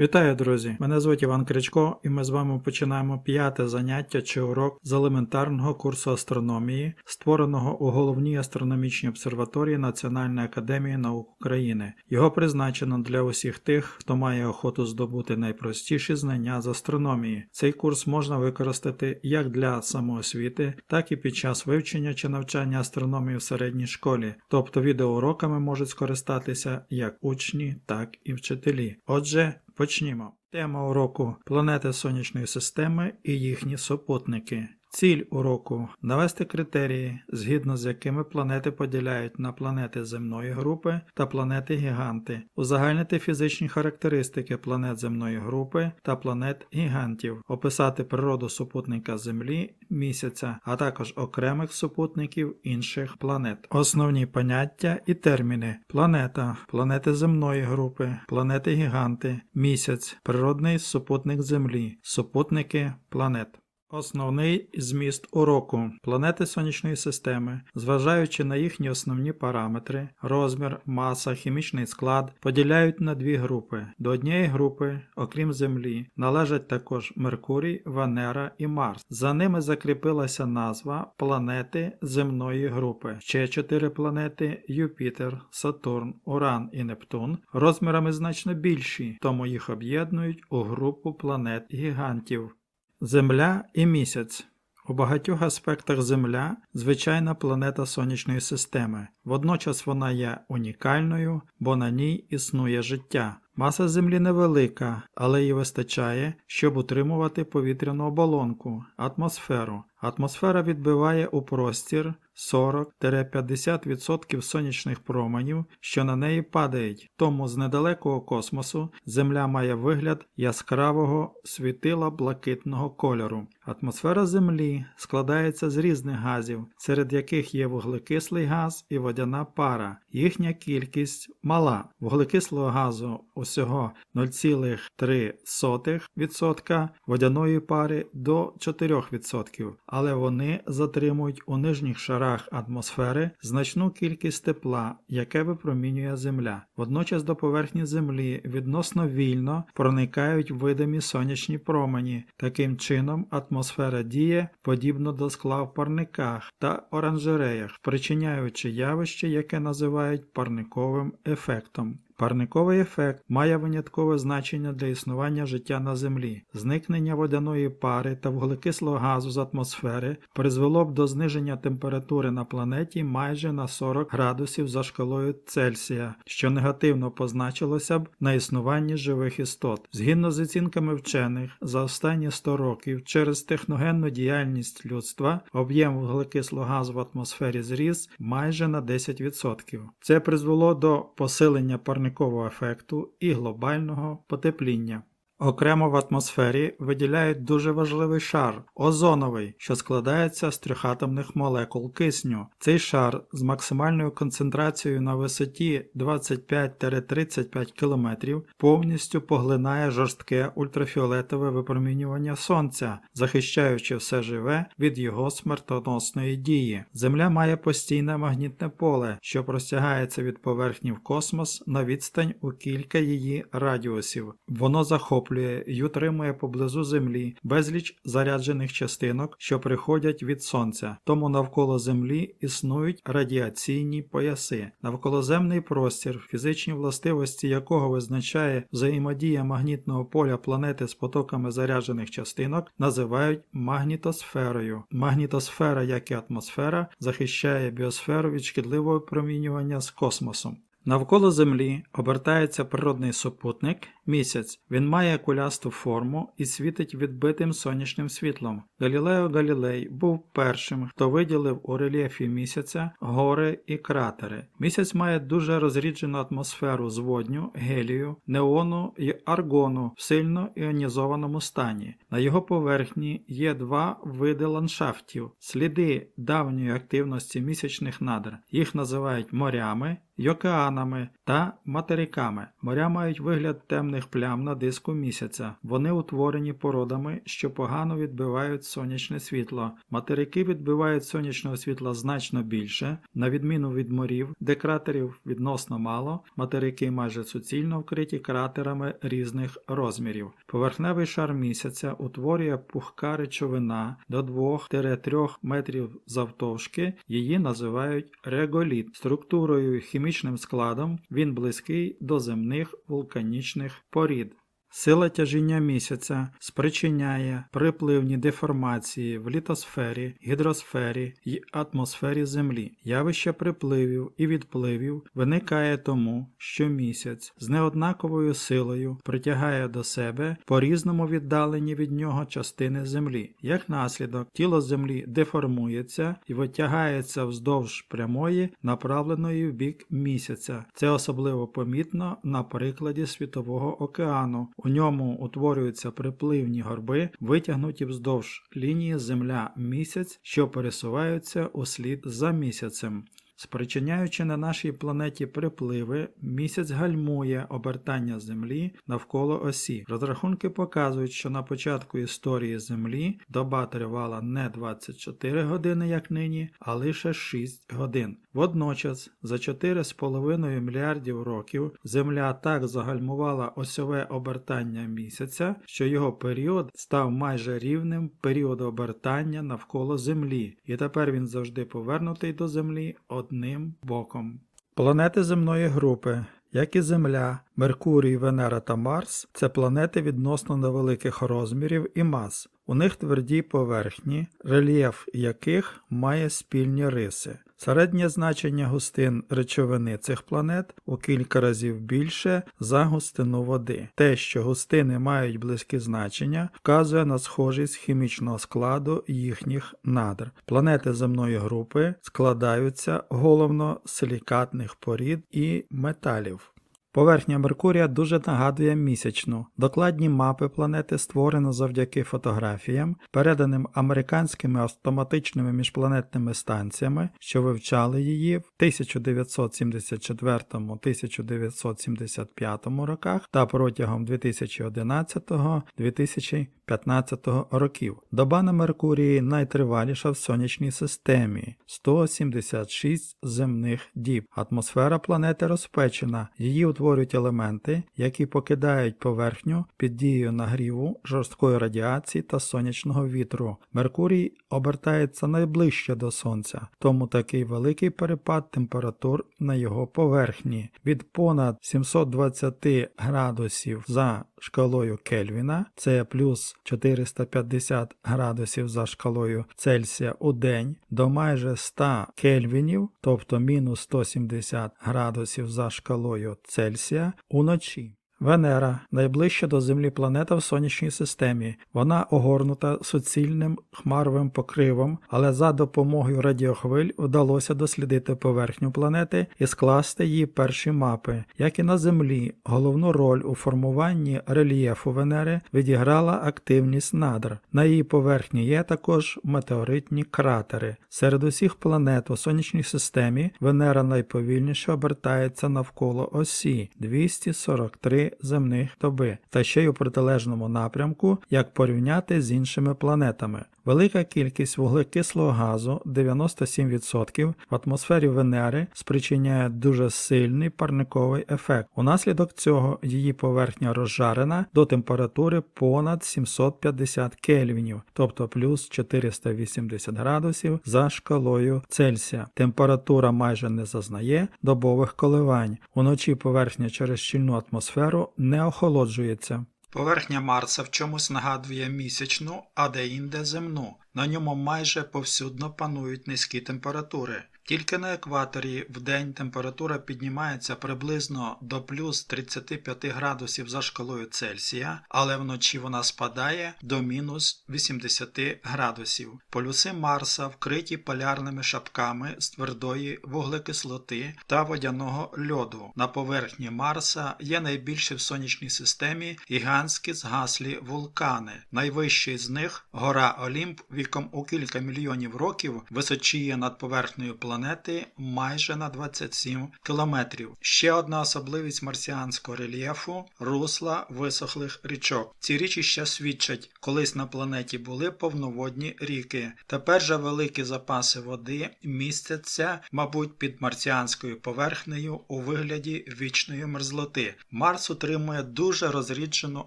Вітаю, друзі! Мене звуть Іван Кричко, і ми з вами починаємо п'яте заняття чи урок з елементарного курсу астрономії, створеного у головній астрономічній обсерваторії Національної академії наук України. Його призначено для усіх тих, хто має охоту здобути найпростіші знання з астрономії. Цей курс можна використати як для самоосвіти, так і під час вивчення чи навчання астрономії в середній школі, тобто відеоуроками можуть скористатися як учні, так і вчителі. Отже, Почнімо. Тема уроку планети Сонячної системи і їхні супутники. Ціль уроку навести критерії, згідно з якими планети поділяють на планети земної групи та планети гіганти, узагальнити фізичні характеристики планет земної групи та планет гігантів, описати природу супутника Землі, місяця, а також окремих супутників інших планет. Основні поняття і терміни: планета, планети земної групи, планети гіганти, місяць, природний супутник Землі, супутники планет. Основний зміст уроку планети Сонячної системи, зважаючи на їхні основні параметри, розмір, маса, хімічний склад, поділяють на дві групи. До однієї групи, окрім Землі, належать також Меркурій, Венера і Марс. За ними закріпилася назва планети земної групи. Ще чотири планети Юпітер, Сатурн, Уран і Нептун розмірами значно більші, тому їх об'єднують у групу планет гігантів. Земля і місяць. У багатьох аспектах Земля звичайна планета Сонячної системи. Водночас вона є унікальною, бо на ній існує життя. Маса Землі невелика, але її вистачає, щоб утримувати повітряну оболонку, атмосферу. Атмосфера відбиває у простір 40-50% сонячних променів, що на неї падають, тому з недалекого космосу Земля має вигляд яскравого світила блакитного кольору. Атмосфера Землі складається з різних газів, серед яких є вуглекислий газ і водяна пара. Їхня кількість мала. Вуглекислого газу усього 0,3%, водяної пари до 4%, але вони затримують у нижніх шарах атмосфери значну кількість тепла, яке випромінює Земля. Водночас до поверхні Землі відносно вільно проникають видимі сонячні промені. Таким чином атмосфера діє подібно до скла в парниках та оранжереях, спричиняючи явище, яке називають парниковим ефектом. Парниковий ефект має виняткове значення для існування життя на Землі. Зникнення водяної пари та вуглекислого газу з атмосфери призвело б до зниження температури на планеті майже на 40 градусів за шкалою Цельсія, що негативно позначилося б на існуванні живих істот. Згідно з оцінками вчених, за останні 100 років через техногенну діяльність людства об'єм вуглекислого газу в атмосфері зріс майже на 10%. Це призвело до посилення парникового парникового ефекту і глобального потепління. Окремо в атмосфері виділяють дуже важливий шар озоновий, що складається з трьохатомних молекул кисню. Цей шар з максимальною концентрацією на висоті 25-35 км повністю поглинає жорстке ультрафіолетове випромінювання сонця, захищаючи все живе від його смертоносної дії. Земля має постійне магнітне поле, що простягається від поверхні в космос на відстань у кілька її радіусів. Воно захоплює і утримує поблизу Землі безліч заряджених частинок, що приходять від Сонця. Тому навколо Землі існують радіаційні пояси. Навколоземний простір, фізичні властивості якого визначає взаємодія магнітного поля планети з потоками заряджених частинок, називають магнітосферою. Магнітосфера, як і атмосфера, захищає біосферу від шкідливого промінювання з космосом. Навколо Землі обертається природний супутник місяць. Він має кулясту форму і світить відбитим сонячним світлом. Галілео Галілей був першим, хто виділив у рельєфі місяця гори і кратери. Місяць має дуже розріджену атмосферу з водню, гелію, неону і аргону в сильно іонізованому стані. На його поверхні є два види ландшафтів, сліди давньої активності місячних надр. Їх називають морями й океанами та материками. Моря мають вигляд темних чорних плям на диску місяця. Вони утворені породами, що погано відбивають сонячне світло. Материки відбивають сонячного світла значно більше, на відміну від морів, де кратерів відносно мало, материки майже суцільно вкриті кратерами різних розмірів. Поверхневий шар місяця утворює пухка речовина до 2-3 метрів завтовшки, її називають реголіт. Структурою і хімічним складом він близький до земних вулканічних порід. Сила тяжіння місяця спричиняє припливні деформації в літосфері, гідросфері й атмосфері Землі. Явище припливів і відпливів виникає тому, що місяць з неоднаковою силою притягає до себе по різному віддалені від нього частини Землі. Як наслідок, тіло Землі деформується і витягається вздовж прямої, направленої в бік місяця. Це особливо помітно на прикладі Світового океану. У ньому утворюються припливні горби, витягнуті вздовж лінії Земля-місяць, що пересуваються услід за місяцем. Спричиняючи на нашій планеті припливи, місяць гальмує обертання Землі навколо осі. Розрахунки показують, що на початку історії Землі доба тривала не 24 години, як нині, а лише 6 годин. Водночас, за 4,5 мільярдів років Земля так загальмувала осьове обертання місяця, що його період став майже рівним періоду обертання навколо Землі, і тепер він завжди повернутий до Землі одним боком. Планети земної групи, як і Земля, Меркурій, Венера та Марс, це планети відносно невеликих розмірів і мас. У них тверді поверхні, рельєф яких має спільні риси. Середнє значення густин речовини цих планет у кілька разів більше за густину води. Те, що густини мають близькі значення, вказує на схожість хімічного складу їхніх надр. Планети земної групи складаються головно силікатних порід і металів. Поверхня Меркурія дуже нагадує місячну. Докладні мапи планети створено завдяки фотографіям, переданим американськими автоматичними міжпланетними станціями, що вивчали її в 1974-1975 роках та протягом 2011-2015 років. Доба на Меркурії найтриваліша в сонячній системі 176 земних діб. Атмосфера планети розпечена, її утворюють елементи, які покидають поверхню під дією нагріву, жорсткої радіації та сонячного вітру. Меркурій обертається найближче до Сонця, тому такий великий перепад температур на його поверхні від понад 720 градусів за шкалою Кельвіна, це плюс 450 градусів за шкалою Цельсія у день, до майже 100 кельвінів, тобто мінус 170 градусів за шкалою Цельсія уночі. Венера найближча до Землі планета в сонячній системі. Вона огорнута суцільним хмаровим покривом, але за допомогою радіохвиль вдалося дослідити поверхню планети і скласти її перші мапи. Як і на Землі, головну роль у формуванні рельєфу Венери відіграла активність надр. На її поверхні є також метеоритні кратери. Серед усіх планет у сонячній системі Венера найповільніше обертається навколо осі 243 земних доби, та ще й у протилежному напрямку, як порівняти з іншими планетами. Велика кількість вуглекислого газу 97% в атмосфері Венери спричиняє дуже сильний парниковий ефект. Унаслідок цього її поверхня розжарена до температури понад 750 кельвінів, тобто плюс 480 градусів за шкалою Цельсія. Температура майже не зазнає добових коливань. Уночі поверхня через щільну атмосферу не охолоджується. Поверхня Марса в чомусь нагадує місячну, а де-інде земну. На ньому майже повсюдно панують низькі температури. Тільки на екваторі в день температура піднімається приблизно до плюс 35 градусів за шкалою Цельсія, але вночі вона спадає до мінус 80 градусів. Полюси Марса вкриті полярними шапками з твердої вуглекислоти та водяного льоду. На поверхні Марса є найбільші в сонячній системі гігантські згаслі вулкани. Найвищий з них гора Олімп віком у кілька мільйонів років височіє над поверхнею планети планети майже на 27 кілометрів. Ще одна особливість марсіанського рельєфу русла висохлих річок. Ці річища свідчать, колись на планеті були повноводні ріки. Тепер же великі запаси води містяться, мабуть, під марсіанською поверхнею у вигляді вічної мерзлоти. Марс утримує дуже розріджену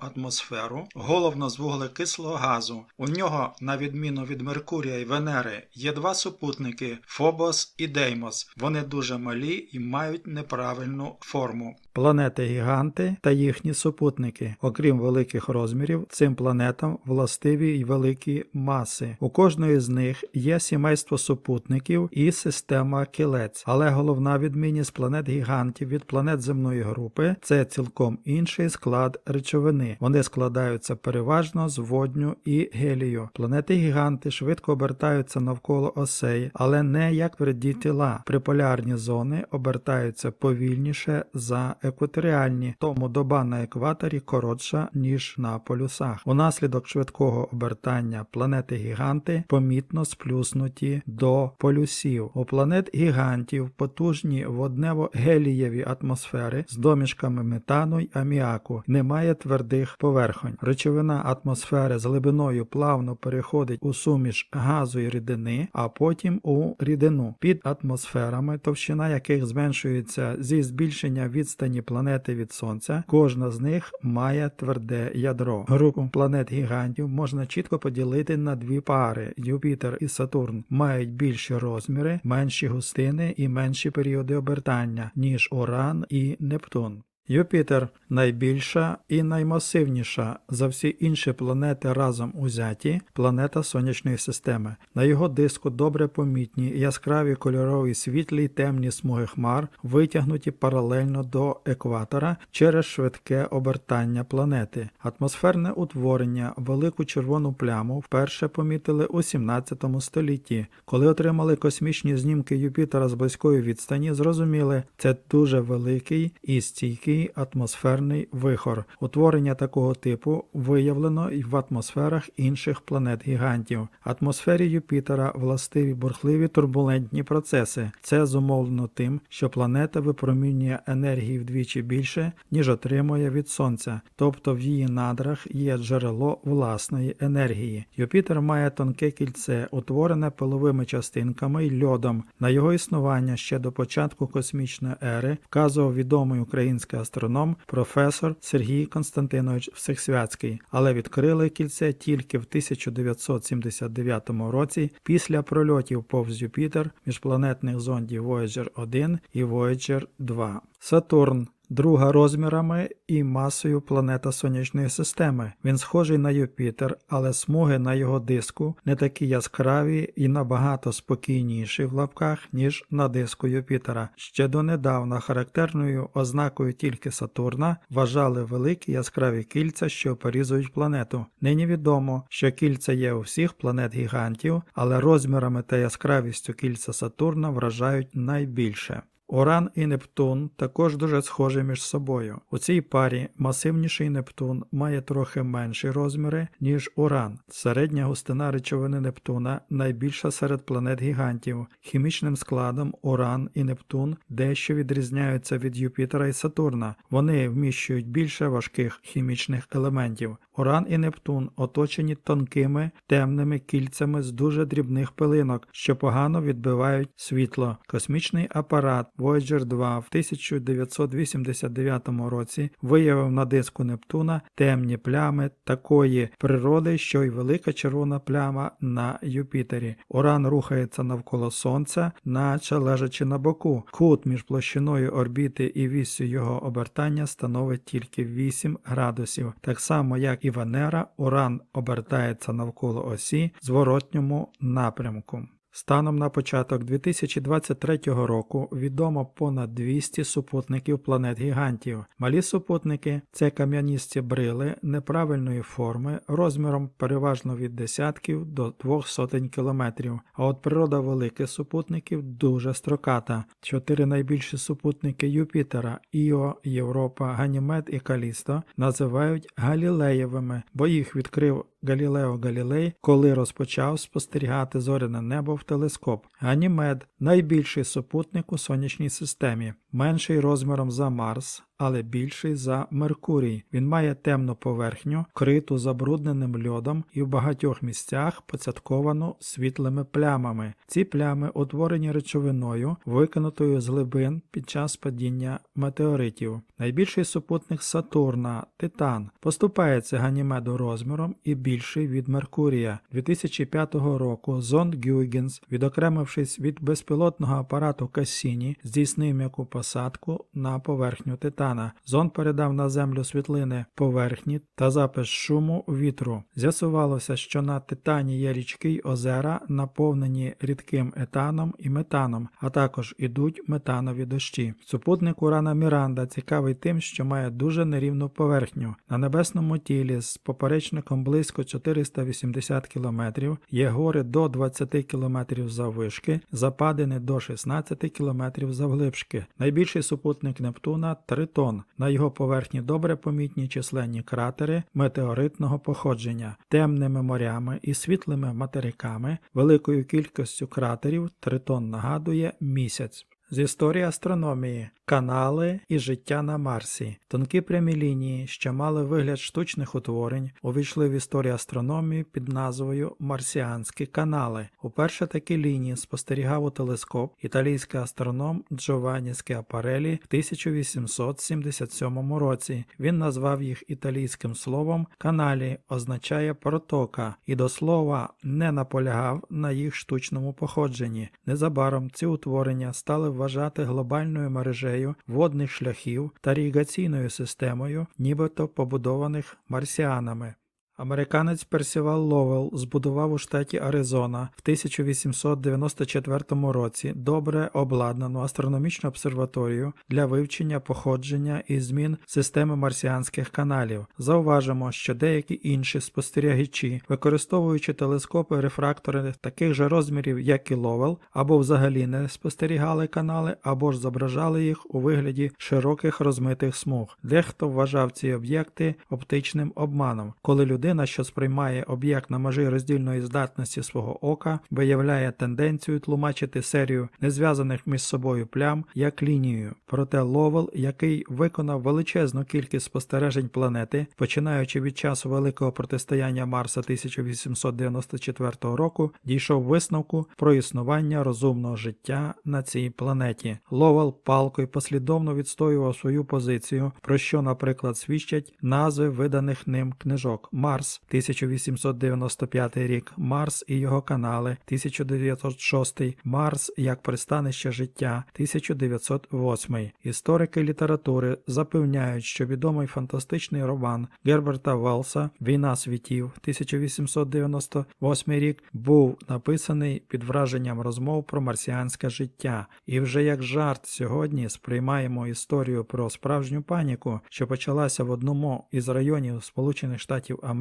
атмосферу, головно з вуглекислого газу. У нього, на відміну від Меркурія і Венери, є два супутники Фобос і Деймос. Вони дуже малі і мають неправильну форму. Планети гіганти та їхні супутники. Окрім великих розмірів, цим планетам властиві й великі маси. У кожної з них є сімейство супутників і система кілець, але головна відмінність планет гігантів від планет земної групи це цілком інший склад речовини. Вони складаються переважно з водню і гелію. Планети гіганти швидко обертаються навколо осей, але не як тверді тіла. Приполярні зони обертаються повільніше за екваторіальні, тому доба на екваторі коротша, ніж на полюсах. Унаслідок швидкого обертання планети гіганти помітно сплюснуті до полюсів. У планет гігантів потужні воднево-гелієві атмосфери з домішками метану й аміаку. Немає твердих поверхонь. Речовина атмосфери з глибиною плавно переходить у суміш газу і рідини, а потім у рідину. Під атмосферами, товщина яких зменшується зі збільшення відстані планети від Сонця, кожна з них має тверде ядро. Групу планет гігантів можна чітко поділити на дві пари: Юпітер і Сатурн мають більші розміри, менші густини і менші періоди обертання, ніж Уран і Нептун. Юпітер найбільша і наймасивніша за всі інші планети разом узяті планета Сонячної системи. На його диску добре помітні яскраві кольорові світлі й темні смуги хмар, витягнуті паралельно до екватора через швидке обертання планети. Атмосферне утворення, велику червону пляму вперше помітили у 17 столітті. Коли отримали космічні знімки Юпітера з близької відстані, зрозуміли, це дуже великий і стійкий атмосферний вихор. Утворення такого типу виявлено й в атмосферах інших планет-гігантів. Атмосфері Юпітера властиві бурхливі турбулентні процеси. Це зумовлено тим, що планета випромінює енергії вдвічі більше, ніж отримує від Сонця, тобто в її надрах є джерело власної енергії. Юпітер має тонке кільце, утворене пиловими частинками й льодом. На його існування ще до початку космічної ери вказував відомий український астроном професор Сергій Константинович Всехсвятський, але відкрили кільце тільки в 1979 році після прольотів повз Юпітер міжпланетних зондів Voyager 1 і Voyager 2. Сатурн Друга розмірами і масою планета Сонячної системи. Він схожий на Юпітер, але смуги на його диску не такі яскраві і набагато спокійніші в лапках, ніж на диску Юпітера. Ще донедавна характерною ознакою тільки Сатурна вважали великі яскраві кільця, що порізують планету. Нині відомо, що кільця є у всіх планет гігантів, але розмірами та яскравістю кільця Сатурна вражають найбільше. Уран і Нептун також дуже схожі між собою. У цій парі масивніший Нептун має трохи менші розміри, ніж Уран. Середня густина речовини Нептуна найбільша серед планет гігантів. Хімічним складом Уран і Нептун дещо відрізняються від Юпітера і Сатурна. Вони вміщують більше важких хімічних елементів. Уран і Нептун оточені тонкими темними кільцями з дуже дрібних пилинок, що погано відбивають світло. Космічний апарат Voyager 2 в 1989 році виявив на диску Нептуна темні плями такої природи, що й велика червона пляма на Юпітері. Уран рухається навколо Сонця, наче лежачи на боку. Кут між площиною орбіти і віссю його обертання становить тільки 8 градусів. Так само, як і Венера, Уран обертається навколо осі зворотньому напрямку. Станом на початок 2023 року відомо понад 200 супутників планет-гігантів. Малі супутники це кам'яністі брили неправильної форми розміром переважно від десятків до двох сотень кілометрів. А от природа великих супутників дуже строката. Чотири найбільші супутники Юпітера Іо, Європа, Ганімед і Калісто називають Галілеєвими, бо їх відкрив Галілео Галілей, коли розпочав спостерігати зоряне небо в в телескоп. Ганімед найбільший супутник у сонячній системі, менший розміром за Марс, але більший за Меркурій. Він має темну поверхню, криту забрудненим льодом і в багатьох місцях поцятковану світлими плямами. Ці плями утворені речовиною, викинутою з глибин під час падіння метеоритів. Найбільший супутник Сатурна Титан поступається Ганімеду розміром і більший від Меркурія. 2005 року зонд Гюйгенс, відокремившись від безпілотного апарату Кассіні, здійснив м'яку посадку на поверхню Титана. Зонд передав на землю світлини поверхні та запис шуму вітру. З'ясувалося, що на Титані є річки й озера, наповнені рідким етаном і метаном, а також ідуть метанові дощі. Супутник Урана Міранда цікавий тим, що має дуже нерівну поверхню. На небесному тілі з поперечником близько 480 км є гори до 20 км заввишки, западини до 16 км завглибшки. Найбільший супутник Нептуна Тритон. На його поверхні добре помітні численні кратери метеоритного походження, темними морями і світлими материками, великою кількістю кратерів Тритон нагадує місяць. З історії астрономії, канали і життя на Марсі, тонкі прямі лінії, що мали вигляд штучних утворень, увійшли в історію астрономії під назвою Марсіанські канали. Уперше такі лінії спостерігав у телескоп італійський астроном Джованні Скіапарелі в 1877 році. Він назвав їх італійським словом каналі, означає протока, і до слова не наполягав на їх штучному походженні. Незабаром ці утворення стали вважати глобальною мережею водних шляхів та рігаційною системою, нібито побудованих марсіанами. Американець Персівал Ловел збудував у штаті Аризона в 1894 році добре обладнану астрономічну обсерваторію для вивчення походження і змін системи марсіанських каналів. Зауважимо, що деякі інші спостерігачі, використовуючи телескопи рефрактори таких же розмірів, як і Ловел, або взагалі не спостерігали канали, або ж зображали їх у вигляді широких розмитих смуг. Дехто вважав ці об'єкти оптичним обманом, коли людина, що сприймає об'єкт на межі роздільної здатності свого ока, виявляє тенденцію тлумачити серію незв'язаних між собою плям як лінію. Проте Ловел, який виконав величезну кількість спостережень планети, починаючи від часу великого протистояння Марса 1894 року, дійшов висновку про існування розумного життя на цій планеті. Ловел палко й послідовно відстоював свою позицію, про що, наприклад, свідчать назви виданих ним книжок Марс 1895 рік, Марс і його канали 1906, Марс як пристанище життя 1908. Історики літератури запевняють, що відомий фантастичний роман Герберта Велса Війна світів 1898 рік був написаний під враженням розмов про марсіанське життя, і вже як жарт сьогодні сприймаємо історію про справжню паніку, що почалася в одному із районів Сполучених Штатів Америки,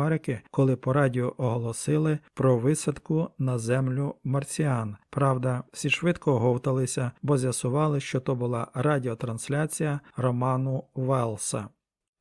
коли по радіо оголосили про висадку на землю марсіан. Правда, всі швидко оговталися, бо з'ясували, що то була радіотрансляція роману Велса.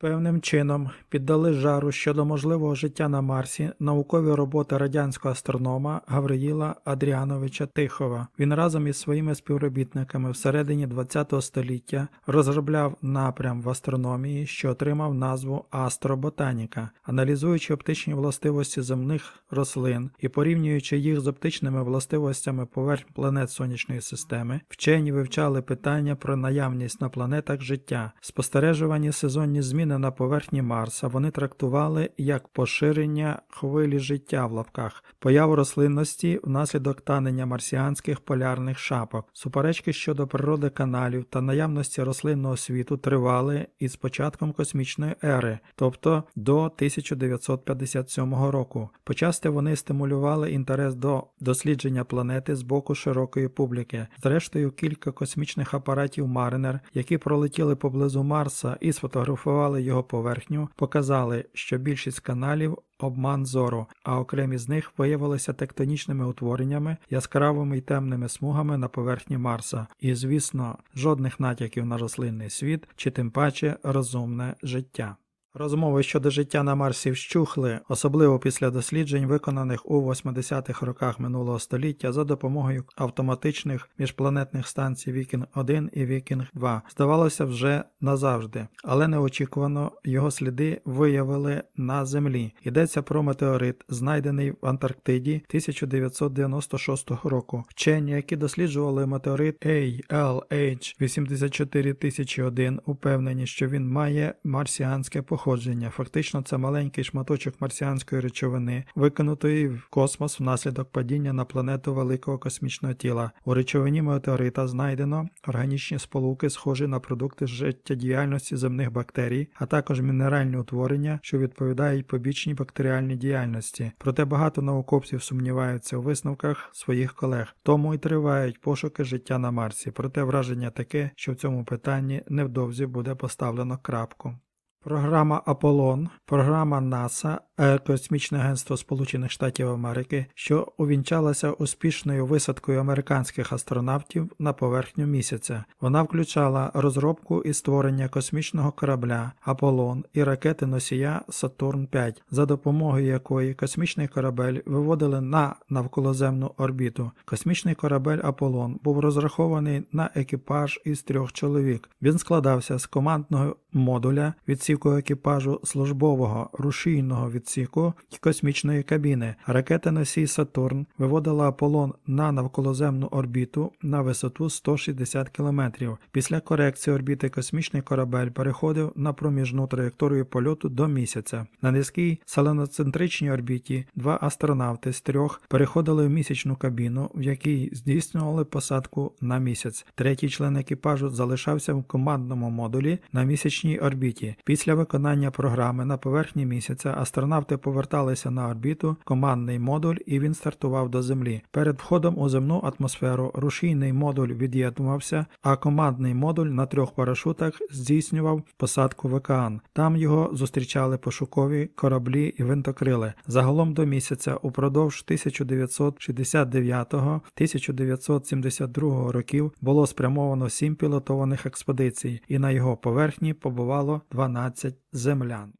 Певним чином піддали жару щодо можливого життя на Марсі наукові роботи радянського астронома Гавриїла Адріановича Тихова. Він разом із своїми співробітниками всередині ХХ століття розробляв напрям в астрономії, що отримав назву астроботаніка, аналізуючи оптичні властивості земних рослин і порівнюючи їх з оптичними властивостями поверхень планет сонячної системи, вчені вивчали питання про наявність на планетах життя, спостережувані сезонні зміни на поверхні Марса вони трактували як поширення хвилі життя в лапках, появу рослинності внаслідок танення марсіанських полярних шапок. Суперечки щодо природи каналів та наявності рослинного світу тривали із початком космічної ери, тобто до 1957 року. Почасти вони стимулювали інтерес до дослідження планети з боку широкої публіки. Зрештою, кілька космічних апаратів Маринер, які пролетіли поблизу Марса і сфотографували його поверхню, показали, що більшість каналів обман зору, а окремі з них виявилися тектонічними утвореннями, яскравими й темними смугами на поверхні Марса, і, звісно, жодних натяків на рослинний світ чи тим паче розумне життя. Розмови щодо життя на Марсі вщухли, особливо після досліджень, виконаних у 80-х роках минулого століття за допомогою автоматичних міжпланетних станцій Вікінг 1 і Вікінг 2. Здавалося, вже назавжди, але неочікувано його сліди виявили на Землі. Йдеться про метеорит, знайдений в Антарктиді 1996 року. Вчені, які досліджували метеорит ALH 84001, упевнені, що він має марсіанське походження. Фактично, це маленький шматочок марсіанської речовини, викинутої в космос внаслідок падіння на планету великого космічного тіла. У речовині метеорита знайдено органічні сполуки, схожі на продукти життєдіяльності земних бактерій, а також мінеральні утворення, що відповідають побічній бактеріальній діяльності. Проте багато науковців сумніваються у висновках своїх колег, тому і тривають пошуки життя на Марсі. Проте враження таке, що в цьому питанні невдовзі буде поставлено крапку. Програма Аполлон, програма НАСА, Космічне агентство Сполучених Штатів Америки, що увінчалася успішною висадкою американських астронавтів на поверхню місяця. Вона включала розробку і створення космічного корабля Аполлон і ракети носія Сатурн 5, за допомогою якої космічний корабель виводили на навколоземну орбіту. Космічний корабель Аполлон був розрахований на екіпаж із трьох чоловік. Він складався з командного модуля, відсіку екіпажу службового рушійного відсіку і космічної кабіни. Ракета носій Сатурн виводила Аполлон на навколоземну орбіту на висоту 160 км. Після корекції орбіти космічний корабель переходив на проміжну траєкторію польоту до місяця. На низькій селеноцентричній орбіті два астронавти з трьох переходили в місячну кабіну, в якій здійснювали посадку на місяць. Третій член екіпажу залишався в командному модулі на місячній орбіті. Після виконання програми на поверхні місяця астронавти поверталися на орбіту, командний модуль, і він стартував до Землі. Перед входом у земну атмосферу рушійний модуль від'єднувався, а командний модуль на трьох парашутах здійснював посадку в океан. Там його зустрічали пошукові кораблі і винтокрили. Загалом до місяця упродовж 1969-1972 років було спрямовано сім пілотованих експедицій, і на його поверхні побувало 12 землян.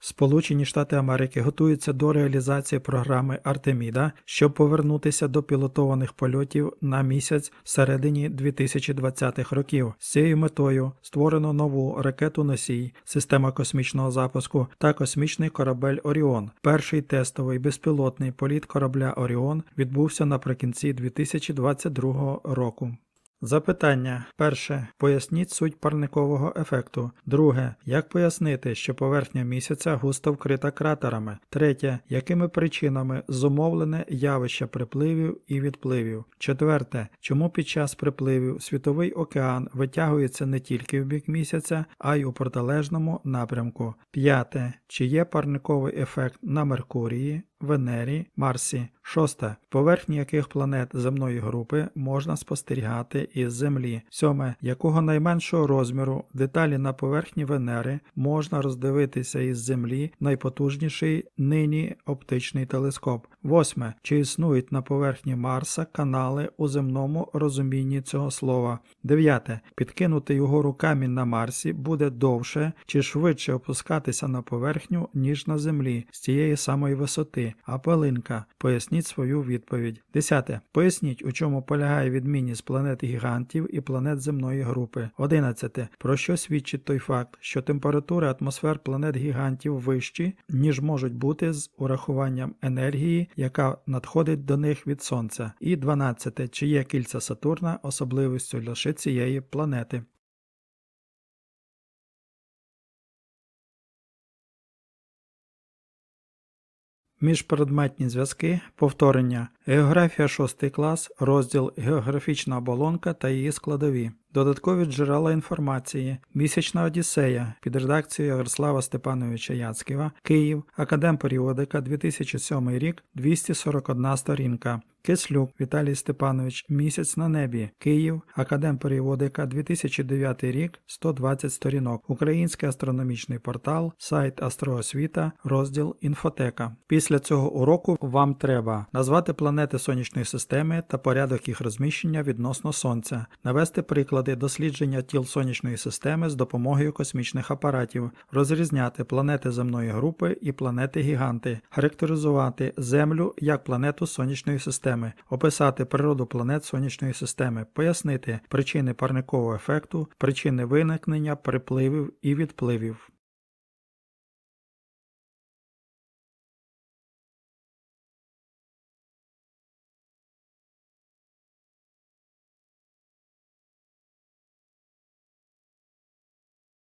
Сполучені Штати Америки готуються до реалізації програми Артеміда, щоб повернутися до пілотованих польотів на місяць всередині 2020-х років. З цією метою створено нову ракету носій, система космічного запуску та космічний корабель Оріон. Перший тестовий безпілотний політ корабля Оріон відбувся наприкінці 2022 року. Запитання. Перше. Поясніть суть парникового ефекту. Друге. Як пояснити, що поверхня місяця густо вкрита кратерами? Третє. Якими причинами зумовлене явище припливів і відпливів? Четверте. Чому під час припливів світовий океан витягується не тільки в бік місяця, а й у протилежному напрямку? П'яте. Чи є парниковий ефект на Меркурії? Венері, Марсі. Шосте. Поверхні яких планет земної групи можна спостерігати із Землі. Сьоме. Якого найменшого розміру деталі на поверхні Венери можна роздивитися із Землі найпотужніший нині оптичний телескоп. Восьме. Чи існують на поверхні Марса канали у земному розумінні цього слова? Дев'яте. Підкинутий угору камінь на Марсі буде довше чи швидше опускатися на поверхню, ніж на Землі з цієї самої висоти. А пилинка. Поясніть свою відповідь. Десяте. Поясніть, у чому полягає відмінність планет гігантів і планет земної групи. Одинадцяте. Про що свідчить той факт, що температури атмосфер планет гігантів вищі, ніж можуть бути з урахуванням енергії, яка надходить до них від Сонця. І дванадцяте. Чи є кільця Сатурна особливістю лише цієї планети? Міжпредметні зв'язки, повторення, географія 6 клас, розділ Географічна оболонка та її складові, додаткові джерела інформації, місячна Одіссея під редакцією Ярослава Степановича Яцьківа, Київ, Академперіодика, 2007 рік, 241 сторінка, Кислюк Віталій Степанович Місяць на небі. Київ. Академперіодика 2009 рік 120 сторінок. Український астрономічний портал, сайт Астроосвіта, розділ Інфотека. Після цього уроку вам треба назвати планети сонячної системи та порядок їх розміщення відносно Сонця, навести приклади дослідження тіл сонячної системи з допомогою космічних апаратів, розрізняти планети земної групи і планети гіганти, характеризувати Землю як планету сонячної системи, описати природу планет сонячної системи, пояснити причини парникового ефекту, причини виникнення припливів і відпливів.